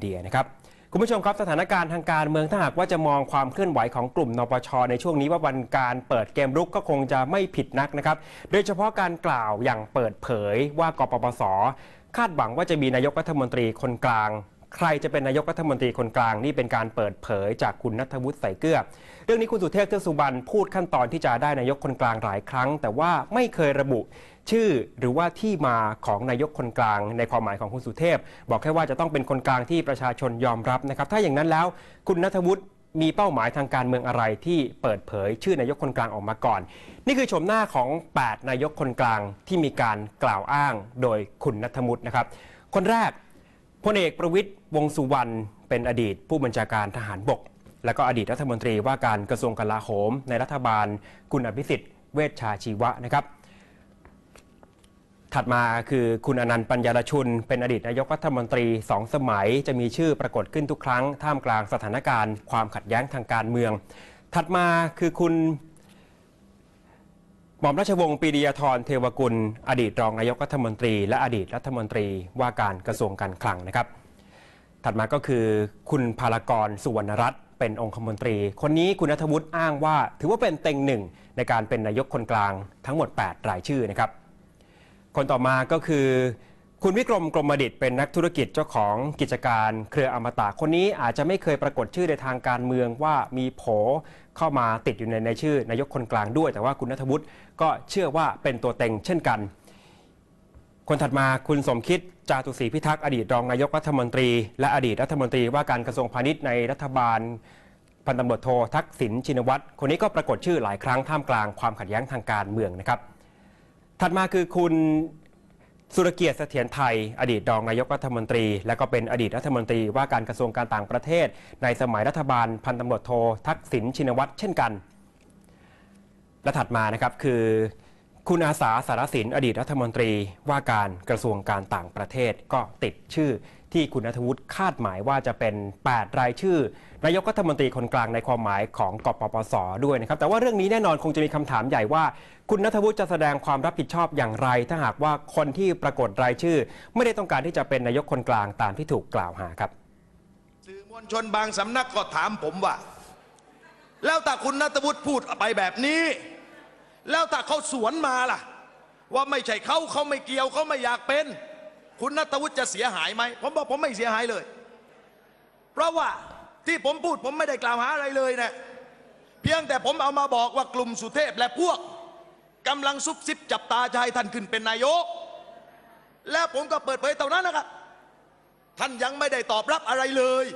เดียนะครับคุณผู้ชมครับสถานการณ์ทางการเมืองถ้าหากว่าจะมองความเคลื่อนไหวของกลุ่มนปช ในช่วงนี้ว่าวันการเปิดเกมรุกก็คงจะไม่ผิดนักนะครับ โดยเฉพาะการกล่าวอย่างเปิดเผยว่ากปปส คาดหวังว่าจะมีนายกรัฐมนตรีคนกลาง ใครจะเป็นนายกรัฐมนตรีคนกลางนี่เป็นการเปิดเผยจากคุณนัทวุฒิใส่เกลือ เรื่องนี้คุณสุเทพเทือกสุบรรณพูดขั้นตอนที่จะได้นายกคนกลางหลายครั้ง แต่ว่าไม่เคยระบุชื่อหรือว่าที่มาของนายกคนกลาง ในความหมายของคุณสุเทพ บอกแค่ว่าจะต้องเป็นคนกลางที่ประชาชนยอมรับนะครับ ถ้าอย่างนั้นแล้วคุณนัทวุฒิมีเป้าหมายทางการเมืองอะไรที่เปิดเผย ชื่อนายกคนกลางออกมาก่อน นี่คือชมหน้าของ 8 นายกคนกลางที่มีการกล่าวอ้างโดยคุณนัทวุฒินะครับ คนแรก พลเอกประวิตยวงสุวรรณเป็นอดีตผู้บัญชาการทหารบก และก็อดีตรัฐมนตรีว่าการกระทรวงกลาโหม ในรัฐบาลคุณอภิสิทธิ์เวชชาชีวะนะครับ ถัดมาคือคุณอนันต์ปัญญารชุน เป็นอดีตนายกรัฐมนตรีสองสมัย จะมีชื่อปรากฏขึ้นทุกครั้ง ท่ามกลางสถานการณ์ ความขัดแย้งทางการเมือง ถัดมาคือคุณ หม่อมราชวงศ์ปีดียธรเทวกุล อดีตรองนายกรัฐมนตรี และอดีตรัฐมนตรีว่าการกระทรวงการคลังนะครับ ถัดมาก็คือคุณพารกรสุวรรณรัตน์เป็นองคมนตรี คนนี้คุณนัทวุฒิอ้างว่า ถือว่าเป็นเต็งหนึ่งในการเป็นนายกคนกลางทั้งหมด 8 รายชื่อนะครับ คนต่อมาก็คือ คุณวิกรมกรมดิตเป็นนักธุรกิจเจ้าของกิจการเครืออมตะคนนี้อาจจะไม่เคยปรากฏชื่อในทางการเมืองว่ามีโผเข้ามาติดอยู่ในในชื่อนายกคนกลางด้วย แต่ว่าคุณนัทวุฒิก็เชื่อว่าเป็นตัวเต็งเช่นกัน คนถัดมาคุณสมคิดจาตุศรีพิทักษ์อดีตรองนายกรัฐมนตรี และอดีตรัฐมนตรีว่าการกระทรวงพาณิชย์ในรัฐบาลพันตำรวจโททักษิณชินวัตรคนนี้ก็ปรากฏชื่อหลายครั้งท่ามกลางความขัดแย้งทางการเมืองนะครับ ถัดมาคือคุณ สุรเกียรติเสถียรไทย อดีตรองนายกรัฐมนตรี และก็เป็นอดีตรัฐมนตรีว่าการกระทรวงการต่างประเทศ ในสมัยรัฐบาลพันตำรวจโททักษิณชินวัตรเช่นกัน และถัดมานะครับคือ คุณอาสาสารสินอดีตรัฐมนตรีว่าการกระทรวงการต่างประเทศก็ติดชื่อที่คุณนัทวุฒิคาดหมายว่าจะเป็น 8 รายชื่อนายกรัฐมนตรีคนกลางในความหมายของกปปสด้วยนะครับ แต่ว่าเรื่องนี้แน่นอนคงจะมีคำถามใหญ่ว่า คุณนัทวุฒิจะแสดงความรับผิดชอบอย่างไร ถ้าหากว่าคนที่ปรากฏรายชื่อ ไม่ได้ต้องการที่จะเป็นนายกคนกลางตามที่ถูกกล่าวหาครับสื่อมวลชนบางสำนักก็ถามผมว่า แล้วแต่คุณนัทวุฒิพูดไปแบบนี้ แล้วแต่เขาสวนมาล่ะ ว่าไม่ใช่เขาเขาไม่เกี่ยวเขาไม่อยากเป็น คุณนัทวุฒิจะเสียหายไหมผมบอกผมไม่เสียหายเลย เพราะว่าที่ผมพูดผมไม่ได้กล่าวหาอะไรเลยนะเพียงแต่ผมเอามาบอกว่ากลุ่มสุเทพและพวกกำลังซุบซิบจับตาจะให้ท่านขึ้นเป็นนายก แล้วผมก็เปิดเผยเท่านั้นนะครับท่านยังไม่ได้ตอบรับอะไรเลย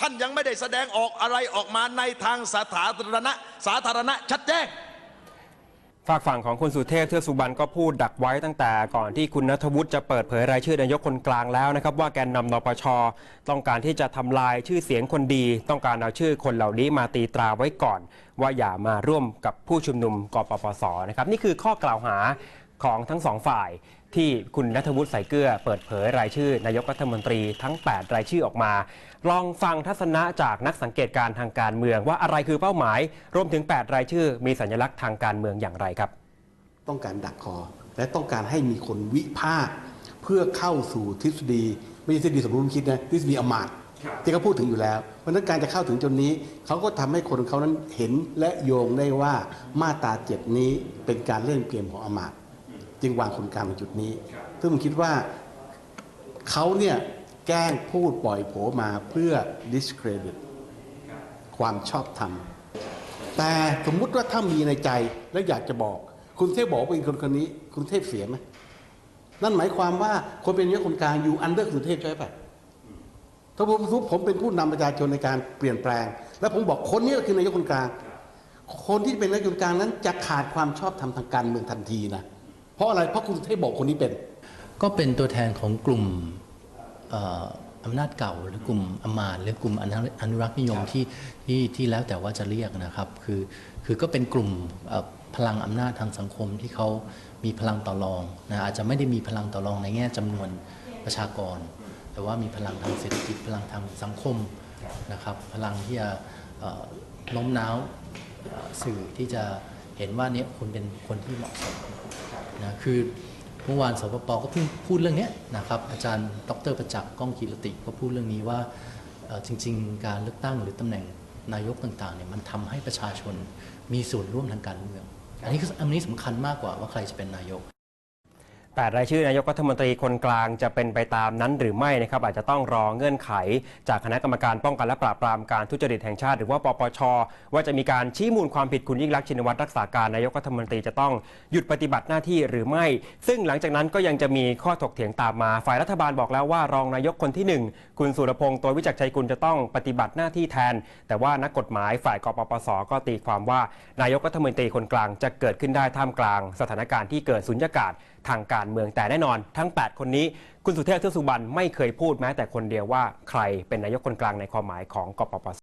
ท่านยังไม่ได้แสดงออกอะไรออกมาในทางสาธารณะสาธารณะชัดแจ้ง ฝากฝั่งของคุณสุเทพเทือกสุบรรณก็พูดดักไว้ตั้งแต่ก่อนที่คุณนัทวุฒิจะเปิดเผยรายชื่อนายกคนกลางแล้วนะครับ ว่าแกนนำนปช ต้องการที่จะทำลายชื่อเสียงคนดี ต้องการเอาชื่อคนเหล่านี้มาตีตราไว้ก่อน ว่าอย่ามาร่วมกับผู้ชุมนุมกปปสนะครับนี่คือข้อกล่าวหาของทั้งสองฝ่าย ที่คุณนัทวุฒิใส่เกลือเปิดเผยรายชื่อนายกรัฐมนตรีทั้ง 8 รายชื่อออกมา ลองฟังทัศนะจากนักสังเกตการณ์ทางการเมือง ว่าอะไรคือเป้าหมาย รวมถึง 8 รายชื่อ มีสัญลักษณ์ทางการเมืองอย่างไรครับ ต้องการดักคอ และต้องการให้มีคนวิพากษ์เพื่อเข้าสู่ทฤษฎี ไม่ใช่ทฤษฎีสมรู้ร่วมคิดนะทฤษฎีอำมาตย์ที่เขาพูดถึงอยู่แล้ว เพราะฉะนั้นการจะเข้าถึงจนนี้ เขาก็ทำให้คนเขานั้นเห็นและโยงได้ว่ามาตราเจ็ดนี้เป็นการเล่นเกมของอำมาตย์ จึงวางคนกลางในจุดนี้ ซึ่งผมคิดว่าเขาเนี่ยแกล้งพูดปล่อยโผมาเพื่อ discredit ความชอบธรรม แต่สมมุติว่าถ้ามีในใจแล้วอยากจะบอก คุณเทพบอกเป็นคนคนนี้ คุณเทพเสียไหมนั่นหมายความว่าคนเป็นนายกคนกลางอยู่อันเดอร์คุณเทพใช่ปะถ้าผมทุผมเป็นผู้นำประชาชนในการเปลี่ยนแปลง แล้วผมบอกคนนี้คือนายกคนกลาง คนที่เป็นนายกคนกลางนั้นจะขาดความชอบธรรมทางการเมืองทันทีนะ เพราะอะไรเพราะคุณเทพบอกคนนี้เป็น ก็เป็นตัวแทนของกลุ่มเอ่ออำนาจเก่าหรือกลุ่มอำมาตย์หรือกลุ่มอนุอนุรักษ์นิยมที่ที่ที่แล้วแต่ว่าจะเรียกนะครับ คือคือก็เป็นกลุ่มเอ่อพลังอำนาจทางสังคมที่เขามีพลังต่อรองนะอาจจะไม่ได้มีพลังต่อรองในแง่จำนวนประชากร แต่ว่ามีพลังทางเศรษฐกิจพลังทางสังคมนะครับพลังที่จะเอ่อโน้มน้าวเอ่อสื่อที่จะเห็นว่าเนี่ยคุณเป็นคนที่เหมาะสมนะ คือเมื่อวานสปปก็เพิ่งพูดเรื่องนี้นะครับอาจารย์ดรประจักษ์ก้องกีรติก็พูดเรื่องนี้ว่าจริง ๆ การเลือกตั้งหรือตำแหน่งนายกต่างๆเนี่ยมันทำให้ประชาชนมีส่วนร่วมทางการเมือง อันนี้คืออันนี้สำคัญมากกว่าว่าใครจะเป็นนายก แปดรายชื่อนายกรัฐมนตรีคนกลางจะเป็นไปตามนั้นหรือไม่นะครับอาจจะต้องรอเงื่อนไข จากคณะกรรมการป้องกันและปราบปรามการทุจริตแห่งชาติ หรือว่าปปช ว่าจะมีการชี้มูลความผิดคุณยิ่งรักชินวัตรรักษาการนายกรัฐมนตรีจะต้องหยุดปฏิบัติหน้าที่หรือไม่ ซึ่งหลังจากนั้นก็ยังจะมีข้อถกเถียงตามมา ฝ่ายรัฐบาลบอกแล้วว่ารองนายกคนที่หนึ่งคุณสุรพงษ์ตัววิจักชัยกุลจะต้องปฏิบัติหน้าที่แทน แต่ว่านักกฎหมายฝ่ายกปปสก็ตีความว่า นายกรัฐมนตรีคนกลางจะเกิดขึ้นได้ท่ามกลาง สถานการณ์ที่เกิดสุญญากาศทางการเมืองแต่แน่นอนทั้ง 8 คนนี้คุณสุเทพเทือกสุบรรณไม่เคยพูดแม้แต่คนเดียวว่าใครเป็นนายกคนกลางในความหมายของกปปส